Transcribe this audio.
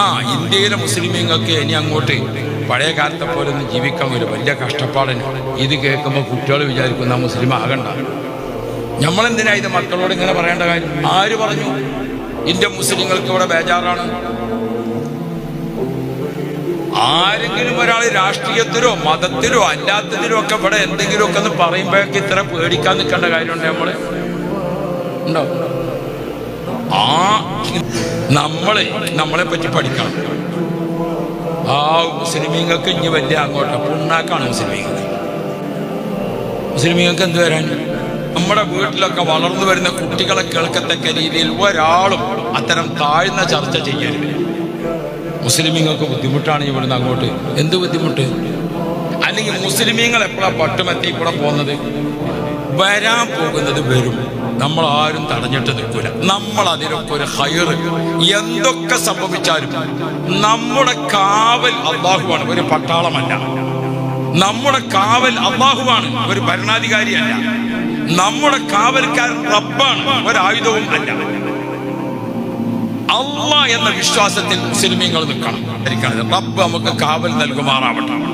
ആ ഇന്ത്യയിലെ മുസ്ലിമീങ്ങൾക്ക് ഇനി അങ്ങോട്ട് പഴയ കാലത്തെ പോലെ ഒന്ന് ജീവിക്കാൻ ഒരു വലിയ കഷ്ടപ്പാടന് ഇത് കേൾക്കുമ്പോൾ കുട്ടികൾ വിചാരിക്കുന്ന മുസ്ലിം ആകണ്ട. നമ്മളെന്തിനാ ഇത് മക്കളോട് ഇങ്ങനെ പറയേണ്ട കാര്യം? ആര് പറഞ്ഞു? ഇന്ത്യ മുസ്ലിങ്ങൾക്ക് ഇവിടെ ബേജാറാണ്. ആരെങ്കിലും ഒരാൾ രാഷ്ട്രീയത്തിലോ മതത്തിലോ അല്ലാത്തതിലോ ഒക്കെ ഇവിടെ എന്തെങ്കിലുമൊക്കെ ഒന്ന് പറയുമ്പോഴൊക്കെ ഇത്ര പേടിക്കാൻ നിൽക്കേണ്ട കാര്യമുണ്ട് നമ്മൾ ഉണ്ടോ? ആ നമ്മളെ നമ്മളെ പറ്റി പഠിക്കണം. ആ മുസ്ലിമീങ്ങൾക്ക് ഇനി വലിയ അങ്ങോട്ട് പുണ്ണാക്കാണ് മുസ്ലിമീങ്ങൾ. മുസ്ലിമീങ്ങൾക്ക് എന്ത് വരാൻ? നമ്മുടെ വീട്ടിലൊക്കെ വളർന്നു വരുന്ന കുട്ടികളെ കേൾക്കത്തക്ക രീതിയിൽ ഒരാളും അത്തരം താഴ്ന്ന ചർച്ച ചെയ്യരുത്. മുസ്ലിമീങ്ങൾക്ക് ബുദ്ധിമുട്ടാണ് ഇവിടുന്ന് അങ്ങോട്ട്. എന്ത് ബുദ്ധിമുട്ട്? അല്ലെങ്കിൽ മുസ്ലിമീങ്ങൾ എപ്പോഴാണ് പട്ടുമെത്തി കൂടെ പോകുന്നത്? വരാൻ പോകുന്നത് വരും നമ്മൾ ആരും തടഞ്ഞിട്ട് നിൽക്കൂല. നമ്മൾ അതിനൊക്കെ ഒരു ഹയർ എന്തൊക്കെ സംഭവിച്ചാലും നമ്മുടെ കാവൽ അള്ളാഹുവാണ്. ഒരു പട്ടാളമല്ല. നമ്മുടെ കാവൽ അള്ളാഹുവാണ്. ഒരു ഭരണാധികാരിയല്ല. നമ്മുടെ കാവൽക്കാരൻ റബ്ബാണ്. ഒരായുധവും അല്ല. അള്ളാഹ് എന്ന വിശ്വാസത്തിൽ മുസ്ലിമീങ്ങൾ നിൽക്കണം. റബ്ബ് നമുക്ക് കാവൽ നൽകുമാറാവട്ടെ.